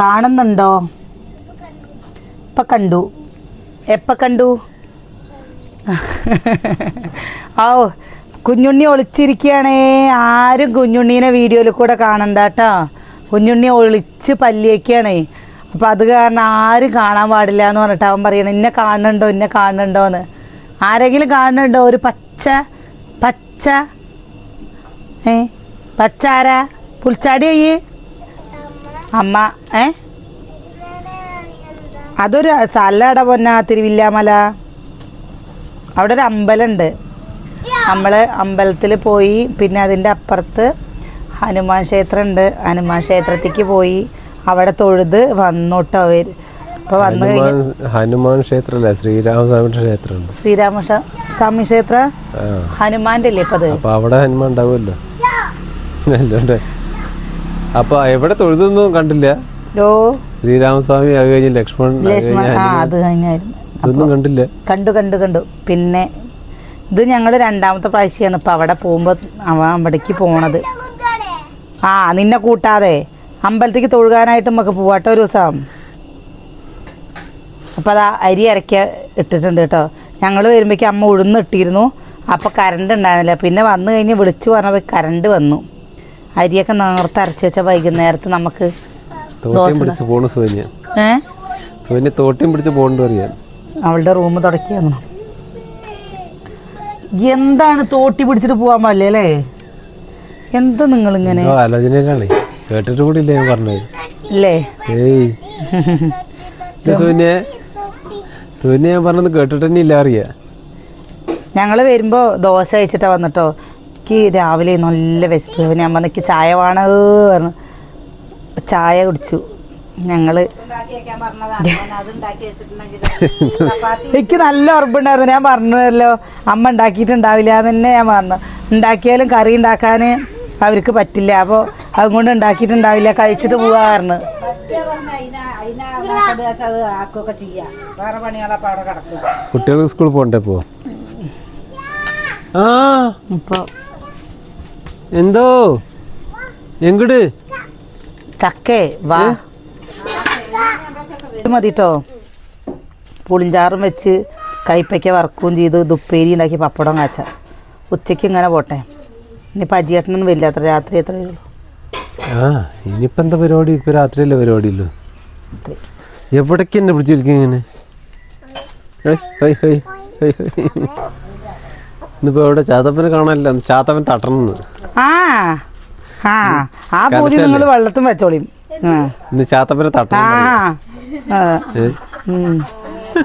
കാണുന്നുണ്ടോ? ഇപ്പം കണ്ടു. എപ്പം കണ്ടു? ഓ കുഞ്ഞുണ്ണി ഒളിച്ചിരിക്കുകയാണേ. ആരും കുഞ്ഞുണ്ണീനെ വീഡിയോയിൽ കൂടെ കാണണ്ട കേട്ടോ. കുഞ്ഞുണ്ണി ഒളിച്ച് പല്ലിയേക്കാണേ. അപ്പം അത് കാരണം ആരും കാണാൻ പാടില്ല എന്ന് പറഞ്ഞിട്ട് അവൻ പറയണം ഇന്നെ കാണുന്നുണ്ടോ? ഇന്നെ കാണുന്നുണ്ടോ? എന്ന്. ആരെങ്കിലും കാണുന്നുണ്ടോ? ഒരു പച്ച പച്ച ഏ പച്ചാരാ? പുൽച്ചാടി അയ്യേ. അമ്മ ഏ? അതൊരു സ്ഥലട പൊന്ന തിരുവില്ലാമല. അവിടെ ഒരു അമ്പലമുണ്ട് നമ്മൾ അമ്പലത്തിൽ പോയി പിന്നെ അതിന്റെ അപ്പുറത്ത് ഹനുമാൻ ക്ഷേത്രമുണ്ട് ഹനുമാൻ ക്ഷേത്രത്തിലേക്ക് പോയി അവിടെ തൊഴുത് വന്നോട്ടോ അവർ അപ്പോൾ വന്നു കഴിഞ്ഞ് ഹനുമാൻ ക്ഷേത്രമല്ല ശ്രീരാമസ്വാമി ക്ഷേത്രം ശ്രീരാമ സ്വാമി ക്ഷേത്ര? ഹനുമാന്റെ ഹനുമാന്റെ അല്ലേ ഇപ്പം അത് അപ്പൊ അവിടെ ഹനുമാൻ ഉണ്ടാവുമല്ലോ. അപ്പൊ എവിടെ തൊഴുതൊന്നും കണ്ടില്ല. ശ്രീരാമസ്വാമി അത് കഴിഞ്ഞ് ലക്ഷ്മൺ ലക്ഷ്മൺ ആ അത് കഴിഞ്ഞായിരുന്നു. ഇതൊന്നും കണ്ടില്ല. കണ്ടു കണ്ടു കണ്ടു. പിന്നെ ഇത് ഞങ്ങൾ രണ്ടാമത്തെ പ്രാവശ്യമാണ് ഇപ്പം അവിടെ പോകുമ്പോൾ അവിടേക്ക് പോണത്. ആ നിന്നെ കൂട്ടാതെ. അമ്പലത്തേക്ക് തൊഴുകാനായിട്ട് നമുക്ക് പോവാട്ടോ ഒരു ദിവസം. അപ്പോൾ അതാ അരി അരക്ക ഇട്ടിട്ടുണ്ട് കേട്ടോ. ഞങ്ങൾ വരുമ്പോഴേക്കും അമ്മ ഉഴുന്ന് ഇട്ടിരുന്നു. അപ്പോൾ കറണ്ട് ഉണ്ടായിരുന്നില്ല. പിന്നെ വന്നു കഴിഞ്ഞ് വിളിച്ചു പറഞ്ഞപ്പോൾ കറണ്ട് വന്നു. അരിയൊക്കെ നേർത്ത് അരച്ച് വെച്ച വൈകുന്നേരത്ത് നമുക്ക് പോണു സുവന്യ ഏ? സുവന്യ തോട്ടിയും പിടിച്ച് പോകണ്ടു അറിയാൻ? അവളുടെ റൂം തുടക്കിയെന്നു എന്താണ് തോട്ടി പിടിച്ചിട്ട് പോകാൻ പാടില്ല അല്ലേ? എന്താ നിങ്ങൾ ഇങ്ങനെ ആലോചനയിലാണേ കേട്ടിട്ട് കൂടി ഇല്ല ഞാൻ പറഞ്ഞത്? ഇല്ലേ? ഏയ്. സുവന്യ സുവന്യ ഞാൻ പറഞ്ഞത് കേട്ടിട്ട് തന്നെ ഇല്ല അറിയാ. ഞങ്ങൾ വരുമ്പോൾ ദോശ അയച്ചിട്ടാ വന്നിട്ടോ. എനിക്ക് രാവിലെ നല്ല വിശപ്പ്. ഞാൻ പറഞ്ഞു "എനിക്ക് ചായ വേണോ പറഞ്ഞു. ചായ കുടിച്ചു. ഞങ്ങൾ എനിക്ക് നല്ല ഉറപ്പുണ്ടായിരുന്നു. ഞാൻ പറഞ്ഞല്ലോ അമ്മ ഉണ്ടാക്കിയിട്ടുണ്ടാവില്ല എന്ന് തന്നെ ഞാൻ പറഞ്ഞു. ഉണ്ടാക്കിയാലും കറി ഉണ്ടാക്കാൻ അവർക്ക് പറ്റില്ല. അപ്പോൾ അതുകൊണ്ട് ഉണ്ടാക്കിയിട്ടുണ്ടാവില്ല. കഴിച്ചിട്ട് പോവാറുണ്ട് കുട്ടികൾ സ്കൂളിൽ പോകണ്ടേ പോ ആ ഇപ്പോൾ എന്തോ? എങ്ങട്? ചക്കേ വാ. മതിട്ടോ. പുളിഞ്ചാറും വെച്ച് കൈപ്പയ്ക്ക വറക്കുകയും ചെയ്ത് ദുപ്പേരി ഉണ്ടാക്കി പപ്പടം കാച്ച. ഉച്ചയ്ക്ക് ഇങ്ങനെ പോട്ടെ. ഇനി പജിയേട്ടനൊന്നും വരില്ല. അത്ര രാത്രി എത്ര വരുള്ളൂ ആ ഇനിയിപ്പോ എന്താ പരിപാടി? ഇപ്പൊ രാത്രിയല്ല പരിപാടിയല്ലോ. എവിടേക്ക് എന്നെ പിടിച്ചിരിക്കും ഇങ്ങനെ? ഹേയ്, ഹേയ്, ഹേയ്, ഹേയ്, ഹേയ്. ഇന്നിപ്പോ എവിടെ? ചാത്തപ്പനെ കാണാനില്ല. ചാത്തപ്പൻ തട്ടണമെന്ന് ആ ആ ആ പൂതി നിങ്ങൾ വെള്ളത്തും വെച്ചോളിയും.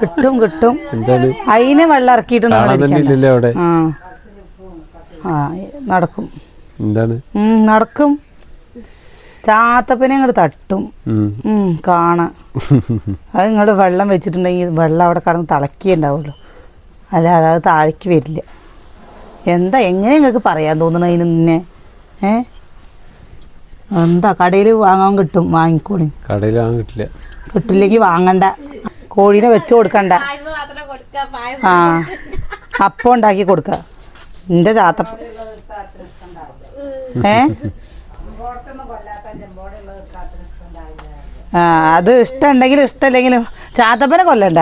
കിട്ടും കിട്ടും. അതിനെ വെള്ളം ഇറക്കിയിട്ട് നടക്കും. നടക്കും. ചാത്തപ്പനെ ഇങ്ങോട്ട് തട്ടും. കാണാം. അത് നിങ്ങൾ വെള്ളം വെച്ചിട്ടുണ്ടെങ്കിൽ വെള്ളം അവിടെ കടന്ന് തിളക്കിയേ ഉണ്ടാവുള്ളൂ. അല്ല അത് താഴേക്ക് വരില്ല. എന്താ എങ്ങനെ നിങ്ങൾക്ക് പറയാൻ തോന്നണ അതിന് നിന്നെ? ഏ? എന്താ കടയിൽ വാങ്ങാൻ കിട്ടും? വാങ്ങിക്കോളി. കടയിൽ വാങ്ങാൻ കിട്ടില്ല. കിട്ടില്ലെങ്കിൽ വാങ്ങണ്ട. കോഴീനെ വെച്ച് കൊടുക്കണ്ട. ആ. അപ്പം ഉണ്ടാക്കി കൊടുക്ക. എന്റെ ചാത്ത ഏ? ആ അത് ഇഷ്ടമുണ്ടെങ്കിലും ഇഷ്ടമല്ലെങ്കിലും ചാത്തപ്പനെ കൊല്ലണ്ട.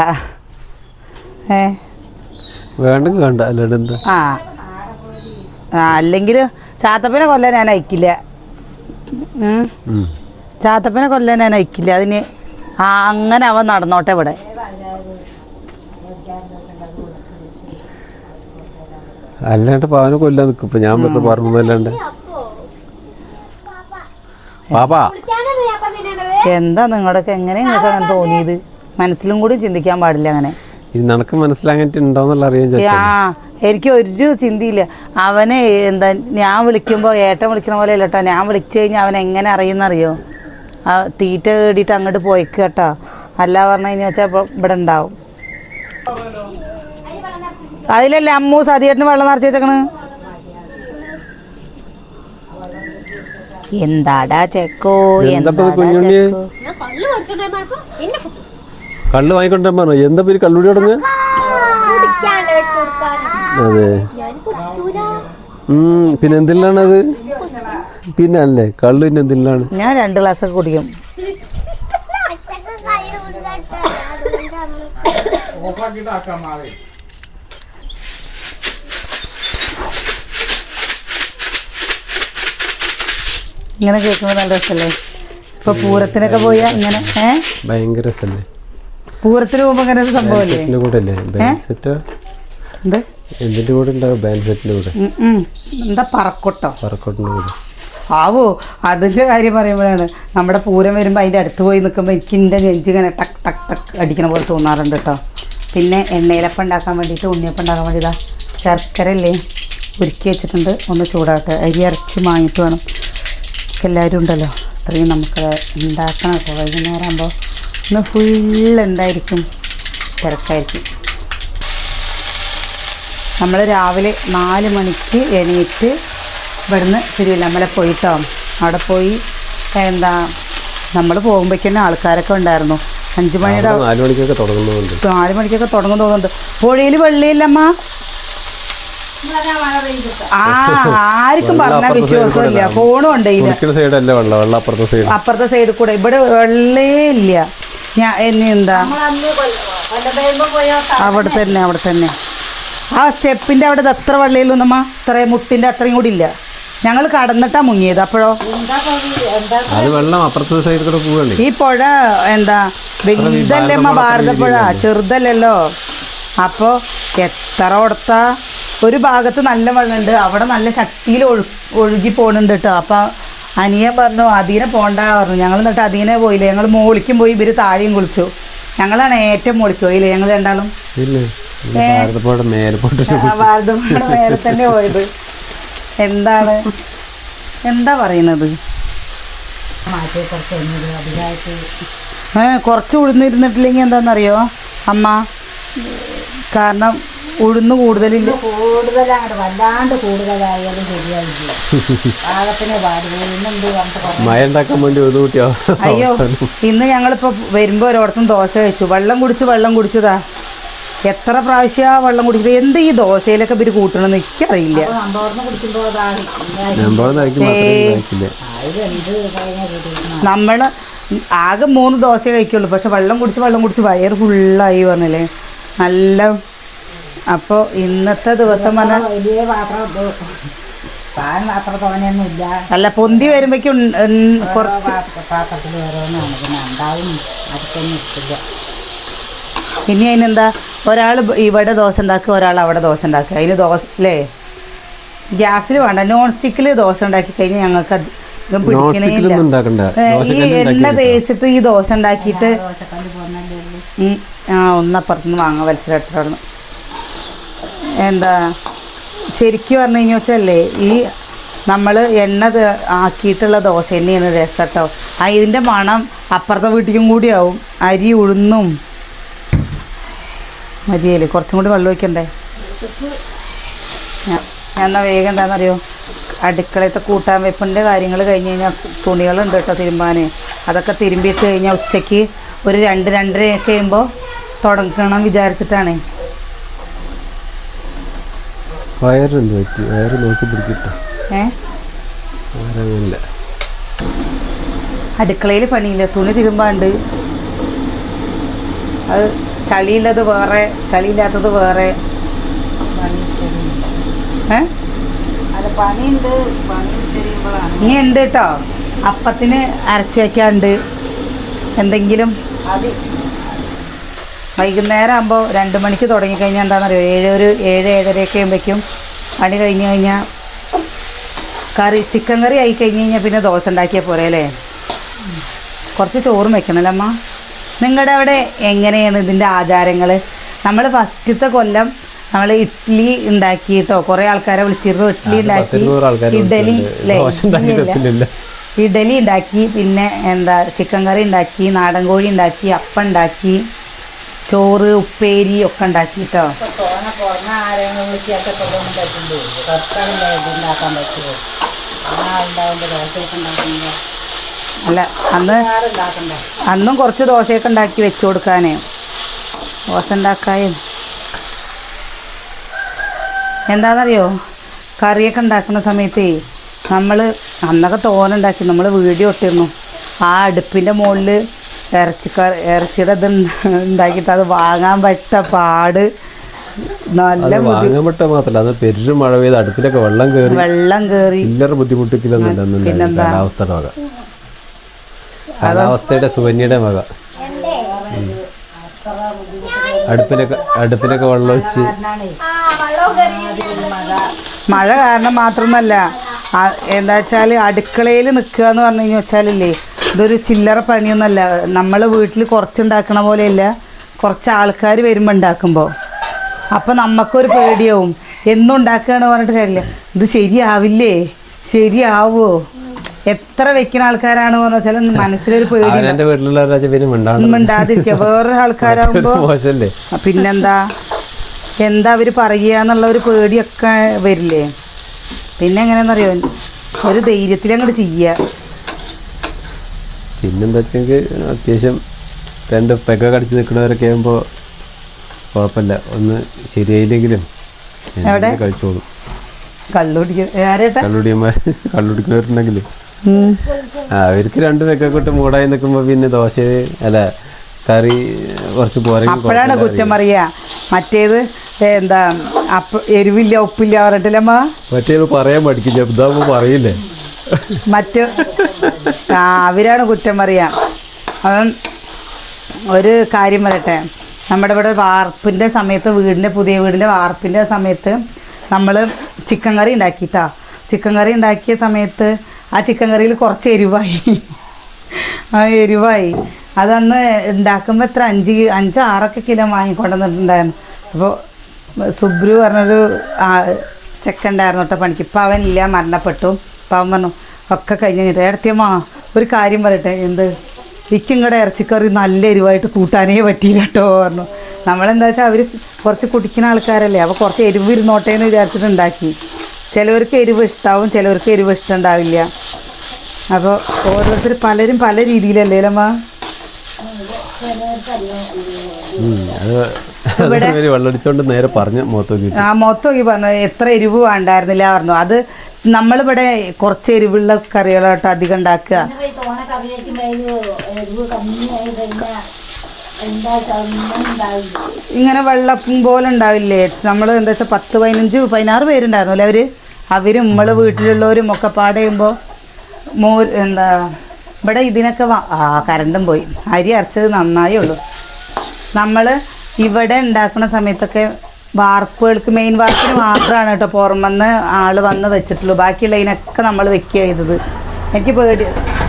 ഏ? വേണ്ടെങ്കിൽ വേണ്ട അല്ലാണ്ട് ആ ആ. അല്ലെങ്കിൽ ചാത്തപ്പനെ കൊല്ലാൻ ഞാൻ അയക്കില്ല. ചാത്തപ്പനെ കൊല്ലാൻ ഞാൻ അയക്കില്ല. അതിന് ആ അങ്ങനെ അവൻ നടന്നോട്ടെ ഇവിടെ. അല്ലാണ്ട് പാവനെ കൊല്ലാൻ നിൽക്കും ഇപ്പൊ ഞാൻ വെറുതെ പറഞ്ഞു അല്ലാണ്ട് പാപ്പാ. എന്താ നിങ്ങളൊക്കെ എങ്ങനെ നിങ്ങൾക്ക് അങ്ങനെ തോന്നിയത്? മനസ്സിലും കൂടി ചിന്തിക്കാൻ പാടില്ല അങ്ങനെ. ഇത് നിനക്ക് ഉണ്ടോന്നുള്ള അറിയാൻ ആ ചോദിച്ചാ എനിക്ക് ഒരു ചിന്തയില്ല. അവനെ എന്താ ഞാൻ വിളിക്കുമ്പോൾ ഏട്ടൻ വിളിക്കുന്ന പോലെ അല്ല കേട്ടോ ഞാൻ വിളിച്ചു കഴിഞ്ഞാൽ അവൻ എങ്ങനെ അറിയുന്നറിയോ? ആ തീറ്റ കേടിയിട്ട് അങ്ങോട്ട് പോയിക്ക് കേട്ടോ. അല്ല പറഞ്ഞു കഴിഞ്ഞാൽ വെച്ചാൽ ഇവിടെ ഉണ്ടാവും. അതിലല്ലേ അമ്മു സതിയേട്ടന് വെള്ളം നിറച്ച് വെച്ചേക്കണ്? എന്താടാ ചെക്കോ? എന്താടാ? ചെക്കോ? കള്ള് വാങ്ങിക്കൊണ്ടേ എന്താ പേര് കള്ളുടി തുടങ്ങുക അതെ. പിന്നെ എന്തിലാണത് പിന്നെ അല്ലേ കള്ളു പിന്നെ എന്തിനാണ്? ഞാൻ രണ്ട് ഗ്ലാസ് ഒക്കെ കുടിക്കും. ഇങ്ങനെ കേൾക്കുമ്പോ നല്ല രസല്ലേ? ഇപ്പൊ പൂരത്തിനൊക്കെ പോയാ ഇങ്ങനെ ഭയങ്കര രസല്ലേ? പൂരത്തിന് പോകുമ്പോ അങ്ങനെ ഒരു എന്താ? സെറ്റിന്റെ കൂടെ ഉണ്ടാവും? ബാൻഡ് കൂടെ. എന്താ പറക്കൊട്ടോ? പറക്കോട്ടിന്റെ കൂടെ. ആവോ അതിന്റെ കാര്യം പറയുമ്പോഴാണ്. നമ്മുടെ പൂരം വരുമ്പോൾ അതിന്റെ അടുത്ത് പോയി നിൽക്കുമ്പോൾ എനിക്ക് എന്റെ നെഞ്ച് ഇങ്ങനെ ടക്ക് ടക്ക് ടക്ക് അടിക്കണ പോലെ തോന്നാറുണ്ട് കേട്ടോ പിന്നെ എണ്ണയിലപ്പം ഉണ്ടാക്കാൻ വേണ്ടിട്ട് ഉണ്ണിയപ്പം ഉണ്ടാക്കാൻ വേണ്ടി ഇതാ ശർക്കര അല്ലേ ഉരുക്കി വെച്ചിട്ടുണ്ട്. ഒന്ന് ചൂടാകട്ടെ. അരി ഇറച്ചി വാങ്ങിയിട്ട് വേണം. എല്ലാവരും ഉണ്ടല്ലോ. അത്രയും നമുക്ക് ഉണ്ടാക്കണം. കേട്ടോ വൈകുന്നേരം ആകുമ്പോൾ ഒന്ന് ഫുള്ള് എന്തായിരിക്കും? തിരക്കായിരിക്കും. നമ്മൾ രാവിലെ നാല് മണിക്ക് എണീറ്റ് ഇവിടുന്ന് തിരുവല്ലമല പോയിട്ടോ. അവിടെ പോയി എന്താ നമ്മൾ പോകുമ്പോഴേക്കും ആൾക്കാരൊക്കെ ഉണ്ടായിരുന്നു. അഞ്ച് മണിയുടെ നാല് മണിക്കൊക്കെ തുടങ്ങുന്നുണ്ട്. നാല് മണിക്കൊക്കെ തുടങ്ങും തോന്നുന്നുണ്ട്. പുഴയിൽ വെള്ളിയില്ലമ്മ? ആ ആർക്കും പറഞ്ഞ വിശ്വാസമില്ല ഫോണും ഉണ്ട് അപ്പുറത്തെ സൈഡ് അപ്പുറത്തെ സൈഡിൽ. കൂടെ. ഇവിടെ വെള്ളേ ഇല്ല. ഞാൻ ഇനി എന്താ അവിടെ തന്നെ അവിടെ തന്നെ. ആ സ്റ്റെപ്പിന്റെ അവിടെ എത്ര എത്ര നമ്മ ഇത്ര മുട്ടിന്റെ അത്രയും കൂടി ഇല്ല. ഞങ്ങൾ കടന്നിട്ടാ മുങ്ങിയത്. അപ്പോഴോ? അത് വെള്ളം അപ്പുറത്തെ സൈഡിൽ കൂടെ ഈ പുഴ എന്താ വലുതല്ലേ അമ്മ ഭാരതപ്പുഴ ചെറുതല്ലല്ലോ. അപ്പോ എത്ര കൊടുത്താ ഒരു ഭാഗത്ത് നല്ല വെള്ളമുണ്ട് അവിടെ നല്ല ശക്തിയിൽ ഒഴു ഒഴുകി പോകുന്നുണ്ട് കേട്ടോ അപ്പം അനിയൻ പറഞ്ഞു അതീനെ പോണ്ട പറഞ്ഞു. ഞങ്ങൾ എന്നിട്ട് അതീനെ പോയില്ലേ? ഞങ്ങൾ മോളിക്കും പോയി ഇവർ താഴെയും കുളിച്ചു. ഞങ്ങളാണ് ഏറ്റവും മോളിക്ക് പോയില്ലേ ഞങ്ങൾ രണ്ടാളും? ഇല്ലേ ഭാരതപ്പുഴ മേലപ്പോട്ട് ഭാരതപ്പുഴ വേറെ തന്നെ പോയത്. എന്താണ്? എന്താ പറയുന്നത്? ഏ കുറച്ച് ഉഴുന്നിരുന്നിട്ടില്ലെങ്കിൽ എന്താണെന്നറിയോ അമ്മ കാരണം ഉഴുന്ന് കൂടുതലില്ല. കൂടുതലാണ് വല്ലാണ്ട് കൂടുതലായാലും ശരിയായില്ല. പാകത്തിന് പാടുന്നുണ്ട് പറഞ്ഞിട്ട് മഴ ഉണ്ടാക്കാൻ വേണ്ടി ഒരു കൂട്ടിയോ? അയ്യോ ഇന്ന് ഞങ്ങളിപ്പോ വരുമ്പോ ഒരിടത്തും ദോശ കഴിച്ചു. വെള്ളം കുടിച്ച് വെള്ളം കുടിച്ചതാ. എത്ര പ്രാവശ്യമാ വെള്ളം കുടിച്ചത് എന്ത് ഈ ദോശയിലൊക്കെ ഇവർ കൂട്ടണമെന്ന് എനിക്കറിയില്ല. നമ്മൾ ആകെ മൂന്ന് ദോശ കഴിക്കുള്ളൂ. പക്ഷെ വെള്ളം കുടിച്ച് വെള്ളം കുടിച്ച് വയറ് ഫുള്ളായി പറഞ്ഞില്ലേ നല്ല അപ്പോൾ ഇന്നത്തെ ദിവസം പറഞ്ഞാൽ അല്ല പൊന്തി വരുമ്പോഴേക്കും കുറച്ച് പാത്രത്തിൽ ഓരോന്നാണ് പിന്നെ ഉണ്ടാവും അടുത്തൊന്നും ഇട്ടില്ല ഇനി അതിനെന്താ? ഒരാൾ ഇവിടെ ദോശ ഉണ്ടാക്കുക ഒരാൾ അവിടെ ദോശ ഉണ്ടാക്കുക. അതിന് ദോശ അല്ലേ ഗ്യാസിൽ വേണ്ട നോൺ സ്റ്റിക്കിൽ ദോശ ഉണ്ടാക്കി കഴിഞ്ഞാൽ ഞങ്ങൾക്ക് ഈ എണ്ണ തേച്ചിട്ട് ഈ ദോശ ഉണ്ടാക്കിയിട്ട് ആ ഒന്നപ്പുറത്തുനിന്ന് വാങ്ങാൻ വലിച്ചിട്ടാണ് എന്താ? ശരിക്കും പറഞ്ഞു കഴിഞ്ഞാൽ വെച്ചല്ലേ ഈ നമ്മൾ എണ്ണ ആക്കിയിട്ടുള്ള ദോശ തന്നെയാണ് രസം കേട്ടോ. ആ ഇതിന്റെ മണം അപ്പുറത്തെ വീട്ടിലും കൂടിയാവും അരി ഉഴുന്നും മതിയല്ലേ? കുറച്ചും കൂടി വെള്ളം ഒഴിക്കണ്ടേ? ഞാൻ എന്നാൽ വേഗം എന്താണെന്നറിയോ അടുക്കളയത്തെ കൂട്ടാൻ വെപ്പിന്റെ കാര്യങ്ങൾ കഴിഞ്ഞ് കഴിഞ്ഞാൽ തുണികളുണ്ട് കേട്ടോ തിരുമ്പാൻ അതൊക്കെ തിരുമ്പിയിട്ട് കഴിഞ്ഞാൽ ഉച്ചയ്ക്ക് ഒരു രണ്ട് രണ്ടരയൊക്കെ കഴിയുമ്പോൾ തുടങ്ങണം വിചാരിച്ചിട്ടാണ്. വയറെന്ത് പറ്റി. വയറ് നോക്കി പിടിക്കട്ടോ. ഏ? വയറങ്ങനില്ല അടുക്കളയിൽ പണിയില്ല. തുണി തിരുമ്പാണ്ട്. അത് ചളിയുള്ളത് വേറെ ചളിയില്ലാത്തത് വേറെ. ഇനി ഉണ്ട് കേട്ടോ അപ്പത്തിന് അരച്ച് വയ്ക്കാണ്ട് എന്തെങ്കിലും? വൈകുന്നേരം ആകുമ്പോൾ രണ്ട് മണിക്ക് തുടങ്ങിക്കഴിഞ്ഞാൽ എന്താണെന്നറിയോ ഏഴ് ഒരു ഏഴ് ഏഴരയൊക്കെ ആകുമ്പോഴേക്കും പണി കഴിഞ്ഞ് കഴിഞ്ഞാൽ കറി ചിക്കൻ കറി ആയി കഴിഞ്ഞ് കഴിഞ്ഞാൽ പിന്നെ ദോശ ഉണ്ടാക്കിയാൽ പോരെ അല്ലേ? കുറച്ച് ചോറും വെക്കണമല്ലേ അമ്മ? നിങ്ങളുടെ അവിടെ എങ്ങനെയാണ് ഇതിന്റെ ആചാരങ്ങൾ നമ്മൾ ഫസ്റ്റത്തെ കൊല്ലം നമ്മൾ ഇഡ്ഡലി ഉണ്ടാക്കിയിട്ടോ? കുറേ ആൾക്കാരെ വിളിച്ചിരുന്നു. ഇഡ്ഡലി ഉണ്ടാക്കി ഇഡലി. ഇഡലി ഉണ്ടാക്കി പിന്നെ എന്താ ചിക്കൻ കറി ഉണ്ടാക്കി നാടൻ കോഴി ഉണ്ടാക്കി അപ്പം ഉണ്ടാക്കി ചോറ് ഉപ്പേരി ഒക്കെ ഉണ്ടാക്കി കേട്ടോ തോനെ കുറഞ്ഞ ആരെങ്കിലും വിളിച്ചൊക്കെ കൊണ്ടൊന്നും പറ്റില്ലേ തൊട്ടടുള്ള ഇതുണ്ടാക്കാൻ പറ്റുമോ ആ ഉണ്ടാവുമ്പോൾ ദോശയൊക്കെ ഉണ്ടാക്കുമ്പോൾ അല്ല അന്ന് അന്നും കുറച്ച് ദോശയൊക്കെ ഉണ്ടാക്കി വെച്ചു കൊടുക്കാനേ. ദോശ ഉണ്ടാക്കാനും. എന്താണെന്നറിയോ കറിയൊക്കെ ഉണ്ടാക്കുന്ന സമയത്തേ നമ്മൾ അന്നൊക്കെ തോനുണ്ടാക്കി നമ്മൾ വീഡിയോ ഇട്ടിരുന്നു. ആ അടുപ്പിന്റെ മുകളിൽ ഇറച്ചിക്കറി ഇറച്ചിയുടെ ഇത് ഉണ്ടാക്കിയിട്ട് അത് വാങ്ങാൻ പറ്റ പാട്. നല്ല അത് വാങ്ങാൻ പറ്റ മാത്രല്ല അത് പെരും മഴ പെയ്ത് അടുപ്പിലൊക്കെ വെള്ളം കയറി വെള്ളം കയറി ചില്ലറ ബുദ്ധിമുട്ടിക്കില്ലെന്നില്ല ഒന്നും കാലാവസ്ഥയുടെ വക. കാലാവസ്ഥയുടെ സുവന്യയുടെ മക. അടുപ്പിനൊക്കെ അടുപ്പിലൊക്കെ അടുപ്പിലൊക്കെ വെള്ളം ഒഴിച്ച് മഴ കാരണം മാത്രമല്ല എന്താ വെച്ചാൽ അടുക്കളയിൽ നിൽക്കുക എന്ന് പറഞ്ഞു കഴിഞ്ഞാൽ വെച്ചാലില്ലേ ഇതൊരു ചില്ലറ പണിയൊന്നുമല്ല നമ്മൾ വീട്ടിൽ കുറച്ചുണ്ടാക്കണ പോലെയല്ല കുറച്ച് ആൾക്കാർ വരുമ്പോൾ ഉണ്ടാക്കുമ്പോൾ അപ്പം നമുക്കൊരു പേടിയാവും. എന്നും ഉണ്ടാക്കുകയാണ് പറഞ്ഞിട്ട് കാര്യമില്ല. ഇത് ശരിയാവില്ലേ? ശരിയാവോ? എത്ര വെക്കുന്ന ആൾക്കാരാണ് പറഞ്ഞ വെച്ചാൽ മനസ്സിലൊരു പേടി മിണ്ടാതിരിക്കുക. വേറൊരു ആൾക്കാരാകുമ്പോ പിന്നെന്താ? എന്താ അവർ പറയുക എന്നുള്ള ഒരു പേടിയൊക്കെ വരില്ലേ? പിന്നെ എങ്ങനെയാണെന്നറിയോ? ഒരു ധൈര്യത്തിൽ അങ്ങോട്ട് ചെയ്യുക. പിന്നെന്താ വെച്ചെങ്കിൽ അത്യാവശ്യം രണ്ട് പെഗ കടിച്ചു നിൽക്കുന്നവരൊക്കെ ആകുമ്പോൾ കുഴപ്പമില്ല. ഒന്ന് ശരിയായില്ലെങ്കിലും? കഴിച്ചോളും. കള്ളുടിക്കുക അവർക്ക് രണ്ട് പെഗൊക്കെ ഇട്ട് മൂടായി നിൽക്കുമ്പോൾ പിന്നെ ദോശ അല്ല കറി കുറച്ച് പോരെ അപ്പോഴാണ് കുറ്റം പറയുക മറ്റേത് എന്താ അപ്പ എരിവില്ല ഉപ്പില്ല പറഞ്ഞിട്ടില്ലമ്മ മറ്റേത് പറയാൻ പഠിക്കില്ല ഇതാകുമ്പോൾ പറയില്ലേ? മറ്റ് ആ അവരാണ് കുറ്റം പറയാ. അപ്പം ഒരു കാര്യം പറയട്ടെ. നമ്മുടെ ഇവിടെ വാർപ്പിന്റെ സമയത്ത് വീടിന്റെ പുതിയ വീടിന്റെ വാർപ്പിന്റെ സമയത്ത് നമ്മൾ ചിക്കൻ കറി ഉണ്ടാക്കിയിട്ടാ ചിക്കൻ കറി ഉണ്ടാക്കിയ സമയത്ത് ആ ചിക്കൻ കറിയിൽ കുറച്ച് എരിവായി. ആ എരിവായി. അതന്ന് ഉണ്ടാക്കുമ്പോൾ എത്ര അഞ്ച് അഞ്ച് ആറൊക്കെ കിലോ വാങ്ങിക്കൊണ്ടുവന്നിട്ടുണ്ടായിരുന്നു അപ്പോൾ സുബ്രു പറഞ്ഞൊരു ചെക്കൻ ഉണ്ടായിരുന്നു കേട്ടോ പണിക്ക്. ഇപ്പം അവനില്ല മരണപ്പെട്ടു. അപ്പം അവൻ പറഞ്ഞു ഒക്കെ കഴിഞ്ഞ് ഏടത്തിയമ്മ ഒരു കാര്യം പറയട്ടെ എന്ത്? ഇക്കിങ്ങടെ ഇറച്ചിക്കറി നല്ല എരിവായിട്ട് കൂട്ടാനേ പറ്റിയില്ല കേട്ടോ പറഞ്ഞു. നമ്മളെന്താ വെച്ചാൽ അവർ കുറച്ച് കുടിക്കുന്ന ആൾക്കാരല്ലേ അപ്പോൾ കുറച്ച് എരിവ് ഇരുന്നോട്ടെ എന്ന് വിചാരിച്ചിട്ടുണ്ടാക്കി. ചിലവർക്ക് എരിവ് ഇഷ്ടാവും ചിലവർക്ക് എരിവ് ഇഷ്ടമുണ്ടാവില്ല അപ്പോൾ ഓരോരുത്തർ പലരും പല രീതിയിലല്ലേ അമ്മ? വെള്ളടിച്ചോണ്ട് നേരെ പറഞ്ഞു ആ മൊത്തം പറഞ്ഞു എത്ര എരിവ് വേണ്ടായിരുന്നില്ല പറഞ്ഞു. അത് നമ്മളിവിടെ കുറച്ച് എരിവുള്ള കറികളായിട്ട് അധികം ഉണ്ടാക്കുക. ഇങ്ങനെ വെള്ളപ്പും പോലെ ഉണ്ടാവില്ലേ? നമ്മൾ എന്താ വെച്ചാൽ പത്ത് പതിനഞ്ച് പതിനാറ് പേരുണ്ടായിരുന്നു അല്ലേ അവർ? അവരും നമ്മൾ വീട്ടിലുള്ളവരും ഒക്കെ പാടയുമ്പോൾ മോ എന്താ ഇവിടെ ഇതിനൊക്കെ കരണ്ടും പോയി. അരി അരച്ചത് നന്നായേ ഉള്ളൂ. നമ്മൾ ഇവിടെ ഉണ്ടാക്കുന്ന സമയത്തൊക്കെ വാർപ്പുകൾക്ക് മെയിൻ വാർപ്പിന് മാത്രമാണ് കേട്ടോ പുറമെന്ന് ആൾ വന്ന് വെച്ചിട്ടുള്ളൂ. ബാക്കിയുള്ള ഇതിനൊക്കെ നമ്മൾ വെക്കുക ചെയ്തത്. എനിക്ക് പേടി.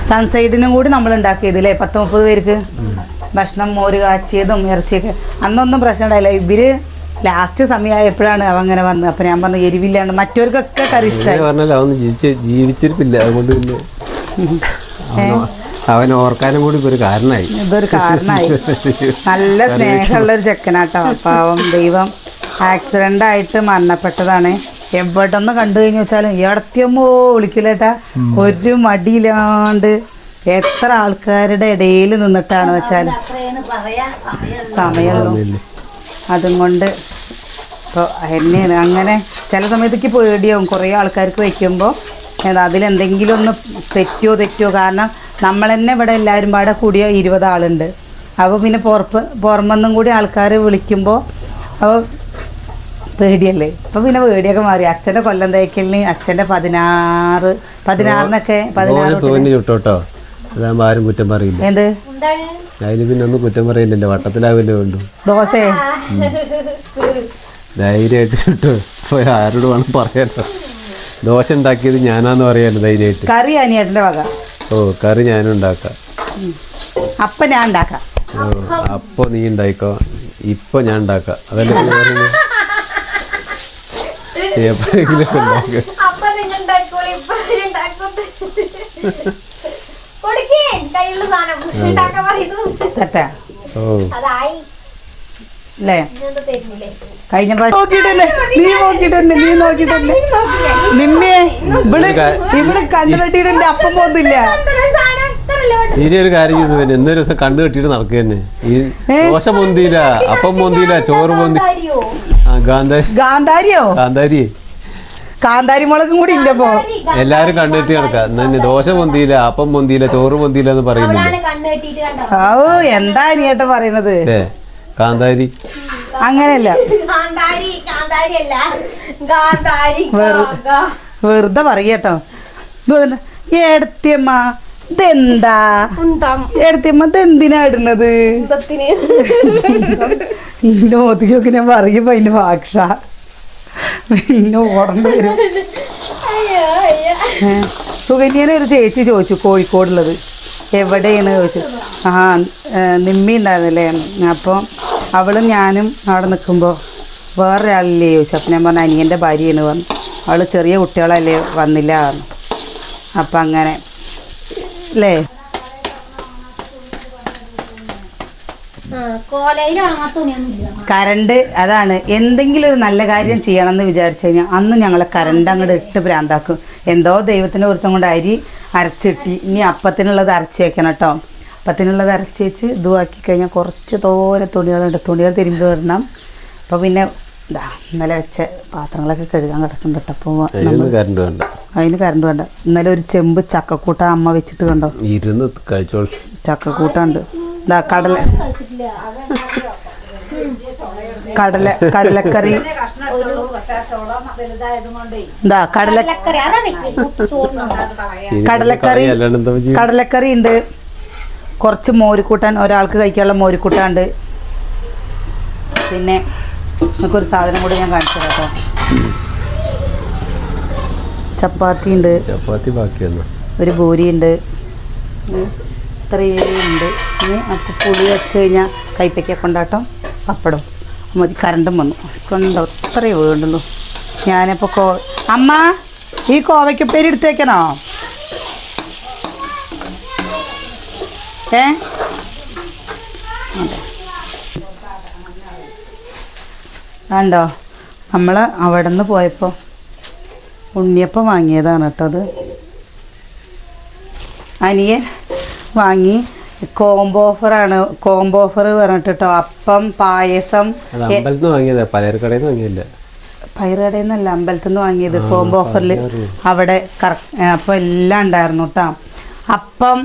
സൺസൈഡിനും കൂടി നമ്മൾ ഉണ്ടാക്കിയതില്ലേ പത്ത് മുപ്പത് പേർക്ക് ഭക്ഷണം മോര് കാച്ചിയതും ഇറച്ചിയൊക്കെ. അന്നൊന്നും പ്രശ്നം ഉണ്ടായില്ല. ഇവർ ലാസ്റ്റ് സമയമായപ്പോഴാണ് അവ അങ്ങനെ വന്നത്. അപ്പം ഞാൻ പറഞ്ഞു എരിവില്ലാണ്ട് മറ്റവർക്കൊക്കെ കറി ഇഷ്ടമായി ജീവിച്ചിരിപ്പില്ല. അതുകൊണ്ട് അവൻ ഓർക്കാനും കൂടി ഒരു കാരണമായി ഇതൊരു കാരണമായി നല്ല സ്നേഹമുള്ള ഒരു ചെക്കനാട്ടോ. പാവം ദൈവം. ആക്സിഡന്റ് ആയിട്ട് മരണപ്പെട്ടതാണ്. എവിടെ നിന്ന് കണ്ടു കഴിഞ്ഞു വെച്ചാലും എടത്തിയമ്മോ വിളിക്കില്ലേട്ടാ. ഒരു മടിയില്ലാണ്ട് എത്ര ആൾക്കാരുടെ ഇടയിൽ നിന്നിട്ടാണ് വെച്ചാൽ സമയമുള്ളൂ. അതും കൊണ്ട് ഇപ്പോൾ എന്നെയാണ്. അങ്ങനെ ചില സമയത്തേക്ക് പേടിയാവും. കുറേ ആൾക്കാർക്ക് വയ്ക്കുമ്പോൾ അതിലെന്തെങ്കിലും ഒന്ന് തെറ്റോ തെറ്റോ. കാരണം നമ്മൾ തന്നെ ഇവിടെ എല്ലാവരും പാടെ കൂടിയ ഇരുപത് ആളുണ്ട്. അപ്പോൾ പിന്നെ പുറപ്പ് പുറമെന്നും കൂടി ആൾക്കാർ വിളിക്കുമ്പോൾ അപ്പോൾ പേടിയല്ലേ? അപ്പോൾ പിന്നെ പേടിയൊക്കെ മാറി. അച്ഛന്റെ കൊല്ലം തേക്കലിന് അച്ഛന്റെ പതിനാറ് പതിനാറിനൊക്കെ പതിനാറ് അതാകുമ്പോൾ ആരും കുറ്റം പറയില്ല. എന്ത്? അതിന് പിന്നെ ഒന്നും കുറ്റം പറയില്ലല്ലോ വട്ടത്തിലാവില്ലേ വേണ്ടു. ധൈര്യമായിട്ട് ചുട്ടു. ആരോട് വേണം പറയാനോ? ദോശ ഉണ്ടാക്കിയത് ഞാനാന്ന് പറയാലോ ധൈര്യമായിട്ട്. കറി അനിയേട്ടന്റെ വക. ഓ കറി ഞാനും ഉണ്ടാക്കാം. അപ്പം ഞാൻ ഉണ്ടാക്കാം. ഓ അപ്പോൾ നീ ഉണ്ടായിക്കോ ഇപ്പൊ ഞാൻ ഉണ്ടാക്കാം. അതല്ലേ നീ പറയുന്നത് എപ്പോഴെങ്കിലും ഉണ്ടാക്കുക അപ്പൊ നിങ്ങൾ ഉണ്ടാക്കോളി ഇപ്പൊ കൊടുക്കേ കയ്യിലുള്ള സാധനം. ഉണ്ടാക്കാൻ പറയുന്നു തെറ്റാ ഓ. അതായി. അല്ലേ? ഇതെന്താ തരുന്നില്ലേ. കഴിഞ്ഞ പ്രാവശ്യം. നീ നോക്കിയിട്ടന്നെ നീ നോക്കിയിട്ടന്നെ നിമ്മയെ ഇവൾ അപ്പം പോകുന്നില്ല? ഇനി ഒരു കാര്യം ചെയ്തു പിന്നെ എന്നൊരു ദിവസം കണ്ടു കെട്ടിയിട്ട് നടക്കുക തന്നെ. ഈ ദോശ പൊന്തിയില്ല അപ്പം പൊന്തിയില്ല ചോറ് പൊന്തി ഗാന്ധാരിയോ ആ ഗാന്ധാരി. ഗാന്ധാരിയോ? കാന്താരി കാന്താരി മുളകും കൂടി ഇല്ലപ്പോ എല്ലാരും കണ്ണുകെട്ടി നടക്കാം. ദോശ പൊന്തിയില്ല അപ്പം പൊന്തിയില്ല ചോറ് പൊന്തിയില്ല എന്ന് പറയുന്നില്ല. ഓ എന്താ അനിയേട്ടൻ പറയണത്? കാന്താരി അങ്ങനെയല്ല. വെറുതെ പറയട്ടോ. എടുത്തിയമ്മ ഇതെന്താ? എടുത്തിയമ്മ ഇതെന്തിനാ ഇടുന്നത്? ഇന്റെ മോതിക്കൊക്കെ ഞാൻ പറയുമ്പോ അതിന്റെ ഭാഷ പിന്നെ ഓടേണ്ടി വരും. സുകന്യനെ ഒരു ചേച്ചി ചോദിച്ചു കോഴിക്കോടുള്ളത്. എവിടെയാണ് ചോദിച്ചു. ആ നിമ്മി ഉണ്ടായിരുന്നില്ലേ? അപ്പം അവളും ഞാനും അവിടെ നിൽക്കുമ്പോൾ വേറൊരാളില്ലേ ചോദിച്ചു. അപ്പം ഞാൻ പറഞ്ഞു അനിയന്റെ ഭാര്യയാണ് പറഞ്ഞു. അവൾ ചെറിയ കുട്ടികളല്ലേ വന്നില്ല. അപ്പം അങ്ങനെ. അല്ലേ കരണ്ട് അതാണ്. എന്തെങ്കിലും ഒരു നല്ല കാര്യം ചെയ്യണം എന്ന് വിചാരിച്ചു കഴിഞ്ഞാൽ അന്ന് ഞങ്ങളെ കരണ്ട് അങ്ങോട്ട് ഇട്ട് ഭ്രാന്താക്കും. എന്തോ ദൈവത്തിന്റെ വൃത്തം കൊണ്ട് അരി അരച്ചിട്ടി ഇനി അപ്പത്തിനുള്ളത് അരച്ച് വെക്കണം കേട്ടോ അപ്പത്തിനുള്ളത് അരച്ച് വെച്ച് ഇതുമാക്കി കഴിഞ്ഞാൽ കുറച്ച് തോരെ തുണികളുണ്ട്. തുണികൾ തിരുമ്പി വിടണം. അപ്പോൾ പിന്നെ ഇതാ ഇന്നലെ വെച്ച പാത്രങ്ങളൊക്കെ കഴുകാൻ കിടക്കുന്നുണ്ട് കേട്ടപ്പോ അപ്പോൾ കറണ്ട് വേണ്ട. അതിന് കറണ്ട് വേണ്ട. ഇന്നലെ ഒരു ചെമ്പ് ചക്കക്കൂട്ട അമ്മ വെച്ചിട്ട് കണ്ടോ? ഇരുന്ന് കഴിച്ചോൾ ചക്കക്കൂട്ടുണ്ട്. ഇതാ കടല. കഴിച്ചിട്ടില്ല കടല കടലക്കറി. ഇതാ കടല കടലക്കറി? കടലക്കറി ഉണ്ട്. കുറച്ച് മോരിക്കൂട്ടാൻ ഒരാൾക്ക് കഴിക്കാനുള്ള മോരിക്കൂട്ടാണ്ട് പിന്നെ നമുക്കൊരു സാധനം കൂടി ഞാൻ കാണിച്ചു കേട്ടോ. ചപ്പാത്തി ഉണ്ട് ചപ്പാത്തി ബാക്കിയല്ലോ ഒരു ഭൂരിയുണ്ട് ഉണ്ട് ഉം, ഇത്രയും ഉണ്ട് ഇനി അപ്പോൾ പുളി വെച്ച് കഴിഞ്ഞാൽ കൈപ്പയ്ക്ക കൊണ്ടാട്ടം പപ്പടം. മതി കരണ്ടും വന്നു. കൊണ്ടോ? അത്രയേ വേണ്ടുള്ളൂ. ഞാനിപ്പോൾ കോ അമ്മ ഈ കോവയ്ക്കപ്പേരി എടുത്തേക്കണോ? ഏ? അതെ. കണ്ടോ? നമ്മൾ അവിടെ നിന്ന് പോയപ്പോൾ ഉണ്ണിയപ്പം വാങ്ങിയതാണ് കേട്ടോ അത്. അനിയൻ വാങ്ങി. കോംബോ ഓഫറാണ് കോംബോ ഓഫർ പറഞ്ഞിട്ട് കേട്ടോ. അപ്പം പായസം വാങ്ങിയത്. അമ്പലത്തിൽ നിന്ന് വാങ്ങിയതാ പലചരക്കടയിൽ നിന്ന് വാങ്ങിയില്ല പയറുകടയിൽ നിന്നല്ല അമ്പലത്തിൽ നിന്ന് വാങ്ങിയത് കോംബോ ഓഫറിൽ അവിടെ കറ അപ്പോൾ എല്ലാം ഉണ്ടായിരുന്നു കേട്ടോ. അപ്പം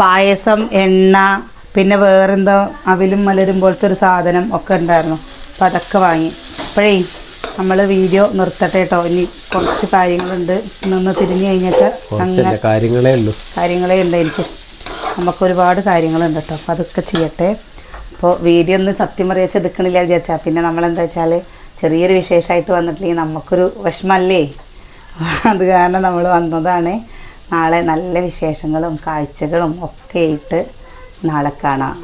പായസം എണ്ണ പിന്നെ വേറെന്തോ അവിലും മലരും പോലത്തെ ഒരു സാധനം ഒക്കെ ഉണ്ടായിരുന്നു. അപ്പോൾ അതൊക്കെ വാങ്ങി. അപ്പോഴേ നമ്മൾ വീഡിയോ നിർത്തട്ടെ കേട്ടോ ഇനി കുറച്ച് കാര്യങ്ങളുണ്ട്. നിന്ന് തിരിഞ്ഞു കഴിഞ്ഞിട്ട് അങ്ങനെ കാര്യങ്ങളേ ഉള്ളൂ. കാര്യങ്ങളേ ഉണ്ട് എനിക്ക്. നമുക്ക് ഒരുപാട് കാര്യങ്ങളുണ്ട് കേട്ടോ അപ്പോൾ അതൊക്കെ ചെയ്യട്ടെ. അപ്പോൾ വീഡിയോ ഒന്നും സത്യം പറയാച്ച എടുക്കണില്ല വിചാരിച്ചാൽ പിന്നെ നമ്മളെന്താ വെച്ചാൽ ചെറിയൊരു വിശേഷമായിട്ട് വന്നിട്ടില്ലെങ്കിൽ നമുക്കൊരു വിഷമല്ലേ? അത് കാരണം നമ്മൾ വന്നതാണ് നാളെ നല്ല വിശേഷങ്ങളും കാഴ്ചകളും ഒക്കെ ആയിട്ട് നാളെ കാണാം.